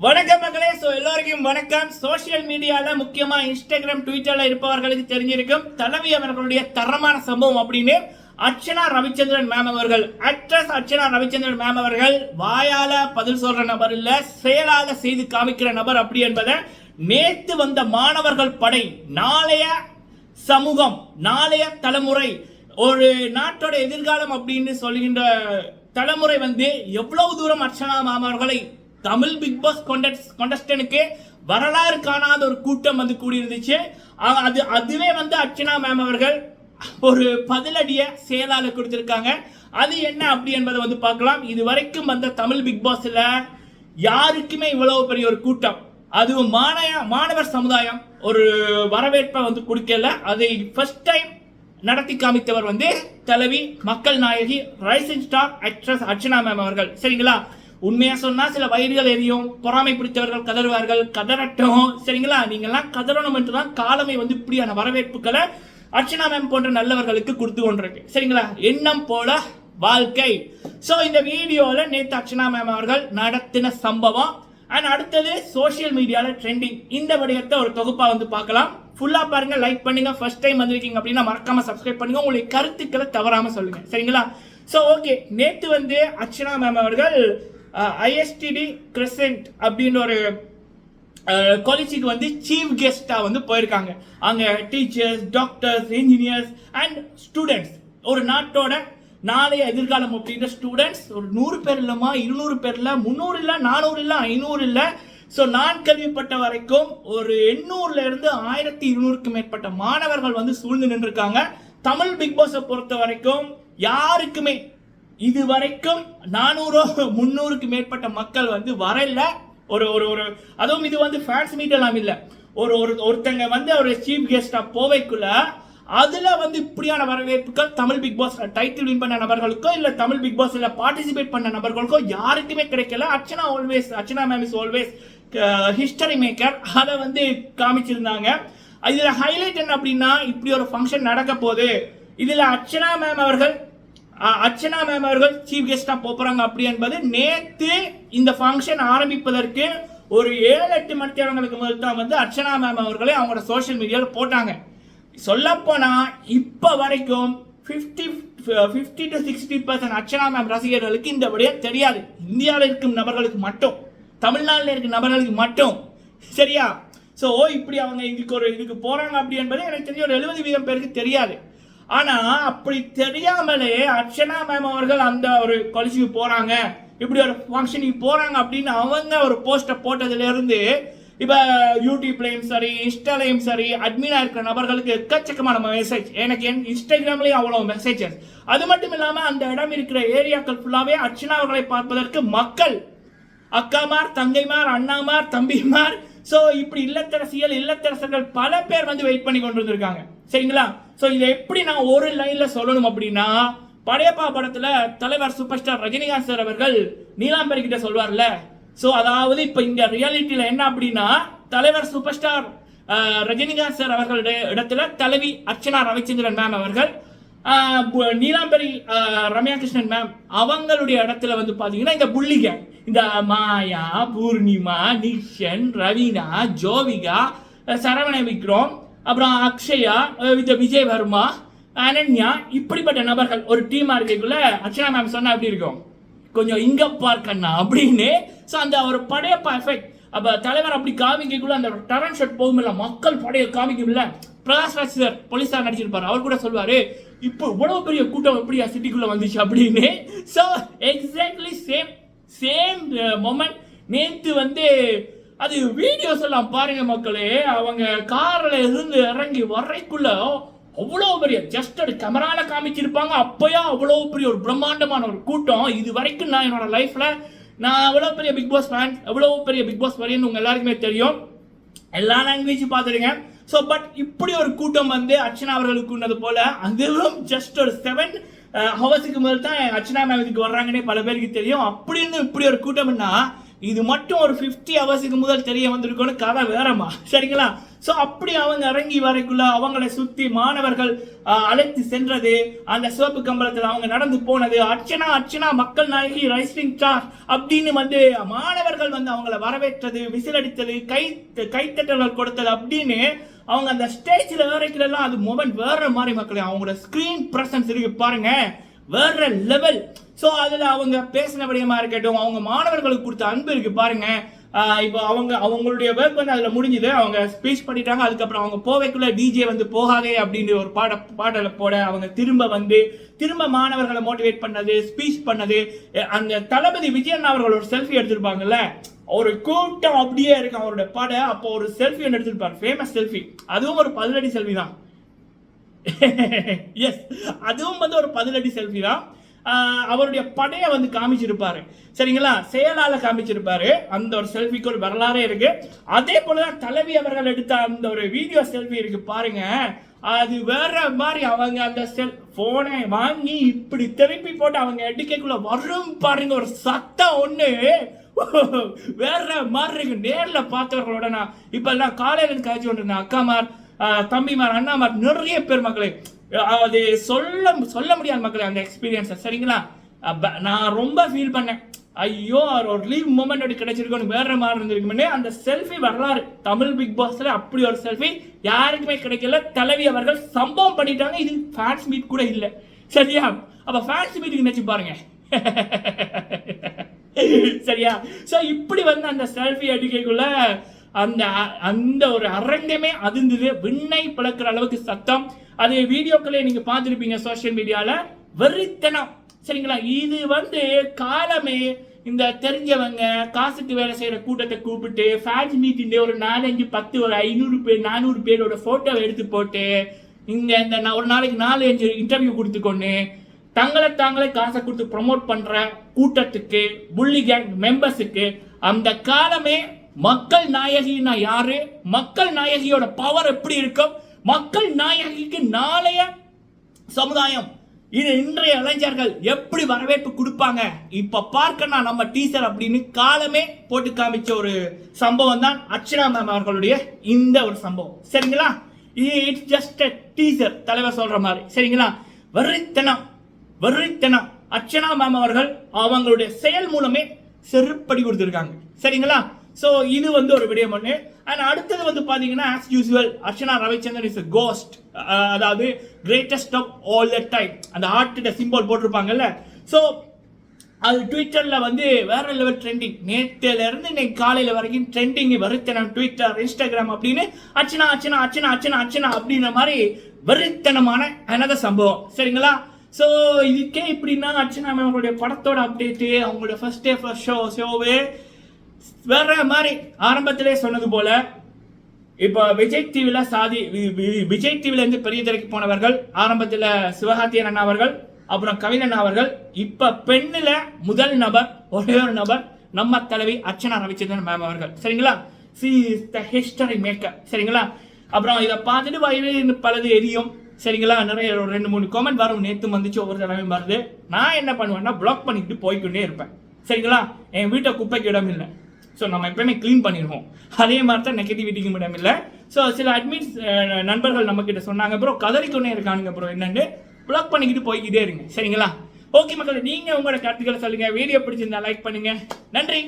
வணக்கம் மக்களே. ஸோ எல்லோருக்கும் வணக்கம். சோஷியல் மீடியாவில் முக்கியமாக இன்ஸ்டாகிராம் ட்விட்டரில் இருப்பவர்களுக்கு தெரிஞ்சிருக்கும் தலைவி அவர்களுடைய தரமான சம்பவம் அப்படின்னு அர்ச்சனா ரவிச்சந்திரன் மேம் அவர்கள் ஆக்ட்ரஸ் அர்ச்சனா ரவிச்சந்திரன் மேம் அவர்கள் வாயால பதில் சொல்ற நபர் இல்ல செயலால செய்து காமிக்கிற நபர் அப்படி என்பதை நேத்து வந்த மாணவர்கள் படை நாளைய சமூகம் நாளைய தலைமுறை ஒரு நாட்டோட எதிர்காலம் அப்படின்னு சொல்கின்ற தலைமுறை வந்து எவ்வளவு தூரம் அர்ச்சனா மாமவர்களை தமிழ் பிக் பாஸ் கொண்டஸ்டனுக்கு வரலாறு காணாத ஒரு கூட்டம் வந்து கூடியிருந்துச்சு. அது அதுவே வந்து அர்ச்சனா மேம் அவர்கள் ஒரு பதிலடிய செயலாள கொடுத்திருக்காங்க. அது என்ன அப்படி என்பதை வந்து பார்க்கலாம். இது வரைக்கும் வந்த தமிழ் பிக் பாஸ்ல யாருக்குமே இவ்வளவு பெரிய ஒரு கூட்டம். அதுவும் மாணவ மாணவர் சமுதாயம் ஒரு வரவேற்பை வந்து கொடுக்கல. அதை ஃபர்ஸ்ட் டைம் நடத்தி காமித்தவர் வந்து தலைவி மக்கள் நாயகி rising star actress Archana ma'am அவர்கள். சரிங்களா? உண்மையா சொன்னா சில வயிறுகள் எரியும் பொறாமை பிடித்தவர்கள் கதறுவார்கள் கதறட்டும். சரிங்களா? நீங்கள்லாம் கதறணும் என்று தான் காலமை வந்து இப்படியான வரவேற்புகளை அர்ச்சனா மேம் போன்ற நல்லவர்களுக்கு கொடுத்து கொண்டிருக்கு. சரிங்களா? எண்ணம் போல வாழ்க்கை. சோ இந்த வீடியோல நேத்து அர்ச்சனா மேம் அவர்கள் நடத்தின சம்பவம் அண்ட் அடுத்தது சோஷியல் மீடியால ட்ரெண்டிங் இந்த விடயத்தை ஒரு தொகுப்பா வந்து பார்க்கலாம். ஃபுல்லா பாருங்க லைக் பண்ணுங்க. ஃபர்ஸ்ட் டைம் வந்திருக்கீங்க அப்படின்னா மறக்காம சப்ஸ்கிரைப் பண்ணுங்க. உங்களுடைய கருத்துக்களை தவறாம சொல்லுங்க. சரிங்களா? சோ ஓகே நேத்து வந்து அர்ச்சனா மேம் அவர்கள் ஐஎஸ்டிடி கிரசன்ட் அப்படின்னு ஒரு காலேஜுக்கு வந்து சீஃப் கெஸ்ட்டாக வந்து போயிருக்காங்க. அங்கே teachers doctors engineers and students ஒரு நாட்டோட நாளைய எதிர்காலம் அப்படின்ற ஸ்டூடெண்ட்ஸ் ஒரு நூறு பேர் இல்லைம்மா இருநூறு பேர் இல்லை முந்நூறு இல்லை நானூறு இல்லை ஐநூறு இல்லை. ஸோ நான் கேள்விப்பட்ட வரைக்கும் ஒரு எண்ணூறுல இருந்து ஆயிரத்தி இருநூறுக்கு மேற்பட்ட மாணவர்கள் வந்து சூழ்ந்து நின்றுருக்காங்க. தமிழ் பிக் பாஸை பொறுத்த வரைக்கும் யாருக்குமே இது வரைக்கும் நானூறோ முந்நூறுக்கு மேற்பட்ட மக்கள் வந்து வரல. ஒரு ஒரு ஒரு அதுவும் இது வந்து ஃபேன்ஸ் மீட் எல்லாம் இல்லை. ஒரு ஒரு ஒருத்தங்க வந்து ஒரு சீஃப் கெஸ்டாக போவைக்குள்ள அதில் வந்து இப்படியான வரவேற்புகள் Tamil Bigg Boss title win பண்ண நபர்களுக்கோ இல்லை தமிழ் பிக் பாஸில் பார்ட்டிசிபேட் பண்ண நபர்களுக்கோ யாருக்குமே கிடைக்கல. Archana always Archana ma'am is always history maker அதை வந்து காமிச்சிருந்தாங்க. இதில் ஹைலைட் என்ன அப்படின்னா இப்படி ஒரு ஃபங்க்ஷன் நடக்க போகுது. இதில் அர்ச்சனா மேம் அவர்கள் அர்ச்சனா மேம் அவர்கள் சீஃப் கெஸ்டா போறாங்க. அப்படி என்பது நேத்து இந்த ஃபங்க்ஷன் ஆரம்பிப்பதற்கு ஒரு ஏழு எட்டு மணி நேரங்களுக்கு முதல் தான் வந்து அர்ச்சனா மேம் அவர்களை அவங்களோட சோஷியல் மீடியாவில் போட்டாங்க. சொல்லப்போனா இப்போ வரைக்கும் 50 fifty to sixty percent Archana ma'am ரசிகர்களுக்கு இந்த வழியாக தெரியாது. இந்தியாவில் இருக்கும் நபர்களுக்கு மட்டும். தமிழ்நாட்டில் இருக்கும் நபர்களுக்கு மட்டும். சரியா? ஸோ இப்படி அவங்க இதுக்கு ஒரு இதுக்கு போகிறாங்க அப்படி என்பது எனக்கு தெரிஞ்ச ஒரு எழுபது வீதம் பேருக்கு தெரியாது. ஆனா அப்படி தெரியாமலே அர்ச்சனா மேம் அவர்கள் அந்த ஒரு காலேஜுக்கு போறாங்க. இப்படி ஒரு ஃபங்க்ஷனுக்கு போறாங்க அப்படின்னு அவங்க ஒரு போஸ்டை போட்டதுல இருந்து இப்ப யூடியூப்லயும் சரி இன்ஸ்டாலையும் சரி அட்மினா இருக்கிற நபர்களுக்கு எக்கச்சக்கமான மெசேஜ் எனக்கு என் இன்ஸ்டாகிராம்லயும் அவ்வளவு மெசேஜஸ் அது மட்டும் இல்லாம அந்த இடம் இருக்கிற ஏரியாக்கள் ஃபுல்லாவே அர்ச்சனா அவர்களை பார்ப்பதற்கு மக்கள். அக்காமார் தங்கைமார் அண்ணாமார் தம்பிமார். சோ இப்படி இல்லத்தரசியல் இல்லத்தரசர்கள் பல பேர் வந்து வெயிட் பண்ணி கொண்டு வந்திருக்காங்க சரிங்களா? ஸோ இதை எப்படி நான் ஒரு லைனில் சொல்லணும் அப்படின்னா படையப்பா படத்துல தலைவர் சூப்பர் ஸ்டார் ரஜினிகாந்த் சார் அவர்கள் நீலாம்பரி கிட்ட சொல்வார்ல. ஸோ அதாவது இப்போ இங்க ரியாலிட்டியில என்ன அப்படின்னா தலைவர் சூப்பர் ஸ்டார் ரஜினிகாந்த் சார் அவர்களுடைய இடத்துல தலைவி அர்ச்சனா ரவிச்சந்திரன் மேம் அவர்கள் பு- நீலாம்பரி ரம்யா கிருஷ்ணன் மேம் அவங்களுடைய இடத்துல வந்து பார்த்தீங்கன்னா இந்த புள்ளிக இந்த மாயா பூர்ணிமா நிஷன் ரவீனா ஜோவிகா சரவண விக்ரம் அப்புறம் அக்ஷயா வித் விஜய் வர்மா அனன்யா இப்படிப்பட்ட நபர்கள் ஒரு டீமாக இருக்கக்குள்ள அர்ச்சனா மேம் சொன்னால் எப்படி இருக்கும்? கொஞ்சம் இங்கே பார்க்கண்ணா அப்படின்னு. ஸோ அந்த ஒரு படையப்பா எஃபெக்ட் அப்போ தலைவர் அப்படி காமிக்கக்குள்ள அந்த டரன் ஷர்ட் போகுமில்ல மக்கள் படைய காமிக்கும்ல. பிரகாஷ் ராஜ் சார் போலீஸார் நடிச்சிருப்பார். அவர் கூட சொல்வார் இப்போ இவ்வளவு பெரிய கூட்டம் எப்படியா சிட்டிக்குள்ளே வந்துச்சு? அப்படின்னு. So exactly same same moment நேற்று வந்து அது வீடியோஸ் எல்லாம் பாருங்க மக்களே அவங்க கார்ல இருந்து இறங்கி வரைக்குள்ள அவ்வளோ பெரிய ஜஸ்ட் அது கேமரால காமிச்சிருப்பாங்க. அப்பயா அவ்வளோ பெரிய ஒரு பிரம்மாண்டமான ஒரு கூட்டம். இது வரைக்கும் நான் என்னோட லைஃப்ல நான் எவ்வளோ பெரிய பிக் பாஸ் ஃபேன் எவ்வளோ பெரிய பிக் பாஸ் வரையன்னு உங்க எல்லாருக்குமே தெரியும். எல்லா லாங்குவேஜும் பார்த்துருக்கேன் ஸோ பட் இப்படி ஒரு கூட்டம் வந்து அர்ச்சனா அவர்களுக்கு உன்னது போல அதுவும் ஜஸ்ட் ஒரு செவன் ஹவர்ஸுக்கு முதல் தான் அர்ச்சனா மேம் இதுக்கு வர்றாங்கன்னே பல பேருக்கு தெரியும். அப்படி இருந்து இப்படி ஒரு கூட்டம்னா இது மட்டும் ஒரு ஃபிஃப்டி ஹவர்ஸுக்கு முதல் தெரிய வந்திருக்கோன்னு கதை வேறம்மா. சரிங்களா? ஸோ அப்படி அவங்க இறங்கி வரைக்குள்ள அவங்களை சுற்றி மாணவர்கள் அழைத்து சென்றது அந்த சிவப்பு கம்பளத்தில் அவங்க நடந்து போனது அர்ச்சனா அர்ச்சனா மக்கள் நாயகி ரைஸ்லிங் ஸ்டார் அப்படின்னு வந்து மாணவர்கள் வந்து அவங்கள வரவேற்றது விசிலடித்தது கை கைத்தட்டல்கள் கொடுத்தது அப்படின்னு அவங்க அந்த ஸ்டேஜில் வரைக்கும் அது மொமெண்ட் வேற மாதிரி மக்களே அவங்களோட ஸ்க்ரீன் ப்ரெசன்ஸ் இருக்கு பாருங்கள் வேற லெவல் ஸோ அதில் அவங்க பேசின விடயமா இருக்கட்டும் அவங்க மாணவர்களுக்கு கொடுத்த அன்பு இருக்கு பாருங்க. இப்போ அவங்க அவங்களுடைய ஒர்க் வந்து அதில் முடிஞ்சுது. அவங்க ஸ்பீச் பண்ணிட்டாங்க அதுக்கப்புறம் அவங்க போவைக்குள்ள டிஜே வந்து போகாதே அப்படின்னு ஒரு பாட பாடலை போட அவங்க திரும்ப வந்து திரும்ப மாணவர்களை மோட்டிவேட் பண்ணது ஸ்பீச் பண்ணது. அந்த தளபதி விஜயன் அவர்கள் ஒரு செல்ஃபி எடுத்திருப்பாங்கல்ல? ஒரு கூட்டம் அப்படியே இருக்கும் அவரோட பட. அப்போ ஒரு செல்ஃபி ஒன்று எடுத்திருப்பார். ஃபேமஸ் செல்ஃபி அதுவும் ஒரு பதிலடி செல்ஃபி தான். எஸ் அதுவும் வந்து ஒரு பதிலடி செல்ஃபி தான். அவருடைய படையை வந்து காமிச்சிருப்பாரு. சரிங்களா? செயலால காமிச்சிருப்பாரு. அந்த ஒரு செல்ஃபிக்கு ஒரு வரலாறே இருக்கு. அதே போலதான் தலைவி அவர்கள் எடுத்த அந்த ஒரு வீடியோ செல்ஃபி இருக்கு பாருங்க. அது வேற மாதிரி அவங்க அந்த செல் போனை வாங்கி இப்படி திருப்பி போட்டு அவங்க எடுக்கைக்குள்ள வரும் பாருங்க. ஒரு சத்தம் ஒண்ணு. வேற மாதிரி இருக்கு. நேர்ல பார்த்தவர்களோட நான் இப்ப எல்லாம் காலையில காய்ச்சி ஒன்று அக்காமார் மாதிரி தம்பிமார் அண்ணாமார் நிறைய பேர் மக்களே. அது சொல்ல சொல்ல முடியாத மக்களே அந்த எக்ஸ்பீரியன்ஸை சரிங்களா? அப்ப நான் ரொம்ப ஃபீல் பண்ணேன். ஐயோ அவர் ஒரு லீவ் மூமெண்ட் அப்படி கிடைச்சிருக்கோன்னு வேற மாதிரி இருந்திருக்குமே அந்த செல்ஃபி வரலாறு. தமிழ் பிக் பாஸ்ல அப்படி ஒரு செல்ஃபி யாருக்குமே கிடைக்கல. தலைவி அவர்கள் சம்பவம் பண்ணிட்டாங்க. இது ஃபேன்ஸ் மீட் கூட இல்லை. சரியா? அப்ப ஃபேன்ஸ் மீட்டுக்கு நினைச்சு பாருங்க. சரியா? சோ இப்படி வந்து அந்த செல்ஃபி அடிக்கைக்குள்ள அந்த அந்த ஒரு அரங்கமே அதிர்ந்தது. விண்ணை பிளக்கிற அளவுக்கு சத்தம். அது வீடியோக்களே நீங்க பார்த்துருப்பீங்க சோஷியல் மீடியால வெறித்தனம். சரிங்களா? இது வந்து காலமே இந்த தெரிஞ்சவங்க காசுக்கு வேலை செய்யற கூட்டத்தை கூப்பிட்டு ஃபேன்ஸ் மீட்டிங் ஒரு நாலஞ்சு பத்து ஒரு ஐநூறு பேர் நானூறு பேரோட போட்டோவை எடுத்து போட்டு இங்க இந்த ஒரு நாளைக்கு நாலு அஞ்சு இன்டர்வியூ கொடுத்துக்கொண்டு தங்களை தாங்களே காசை கொடுத்து ப்ரமோட் பண்ற கூட்டத்துக்கு புள்ளி கேங் மெம்பர்ஸுக்கு அந்த காலமே மக்கள் நாயகினா யாரு? மக்கள் நாயகியோட பவர் எப்படி இருக்கும்? மக்கள் நாயகிக்கு நாளைய சமுதாயம் இது இன்றைய இளைஞர்கள் எப்படி வரவேற்பு கொடுப்பாங்க? இப்ப பார்க்கணும் நம்ம டீச்சர் அப்படின்னு காலமே போட்டு காமிச்ச ஒரு சம்பவம் தான் அர்ச்சனா மேம் அவர்களுடைய இந்த ஒரு சம்பவம். சரிங்களா? இட்ஸ் ஜஸ்ட் டீச்சர் தலைவர் சொல்ற மாதிரி. சரிங்களா? வெறித்தனம் வெறித்தனம். அர்ச்சனா மேம் அவர்கள் அவங்களுடைய செயல் மூலமே செருப்படி கொடுத்துருக்காங்க. சரிங்களா? ஸோ இது வந்து ஒரு விடயம் ஒன்று அண்ட் அடுத்தது வந்து பார்த்தீங்கன்னா as usual Archana Ravichandran is ghost அதாவது greatest of all the time அந்த ஹார்ட் சிம்பிள் போட்டிருப்பாங்கல்ல. ஸோ அது ட்விட்டரில் வந்து வேற லெவல் ட்ரெண்டிங் நேற்றுலேருந்து இன்னைக்கு காலையில் வரைக்கும் ட்ரெண்டிங் வருத்தனம் ட்விட்டர் இன்ஸ்டாகிராம் அப்படின்னு அர்ச்சனா அர்ச்சனா அர்ச்சனா அர்ச்சனா அர்ச்சனா அப்படின்ற மாதிரி வெறித்தனமான another சம்பவம். சரிங்களா? ஸோ இதுக்கே இப்படின்னா அர்ச்சனா மேம் அவங்களுடைய படத்தோட அப்டேட்டு அவங்களோட ஃபர்ஸ்ட் டே ஃபர்ஸ்ட் ஷோ ஷோவே வேற மாதிரி ஆரம்பத்திலே சொன்னது போல இப்போ விஜய் டிவியில் சாதி வி- வி- விஜய் டிவில இருந்து பெரிய திரைக்கு போனவர்கள் ஆரம்பத்தில் சிவகார்த்தியன் அண்ணா அவர்கள் அப்புறம் கவிஞன் அவர்கள் இப்ப பெண்ணில் முதல் நபர் ஒரே ஒரு நபர் நம்ம தலைவி அர்ச்சனா ரவிச்சந்திரன் மேம் அவர்கள். சரிங்களா? She is the history maker சரிங்களா? அப்புறம் இதை பார்த்துட்டு வயது பலது எரியும். சரிங்களா? நிறைய ஒரு ரெண்டு மூணு கமெண்ட் வரும். நேத்து வந்துச்சு ஒவ்வொரு தடவையும் வருது. நான் என்ன பண்ணுவேன்னா பிளாக் பண்ணிட்டு போய்க்கொண்டே இருப்பேன். சரிங்களா? என் வீட்டை குப்பைக்கு இடம் இல்லை. ஸோ நம்ம எப்பயுமே க்ளீன் பண்ணிடுவோம் அதே மாதிரி தான் நெகட்டிவிட்டிக்கும் இடம் இல்லை. ஸோ சில அட்மின்ஸ் நண்பர்கள் நம்ம கிட்ட சொன்னாங்க ப்ரோ கதறிக்கொண்டே இருக்கானுங்க ப்ரோ என்னென்னு. பிளாக் பண்ணிக்கிட்டு போய்க்கிட்டே இருங்க. சரிங்களா? ஓகே மக்கள் நீங்கள் உங்களோட கருத்துக்களை சொல்லுங்கள் வீடியோ பிடிச்சிருந்தா லைக் பண்ணுங்கள் நன்றி.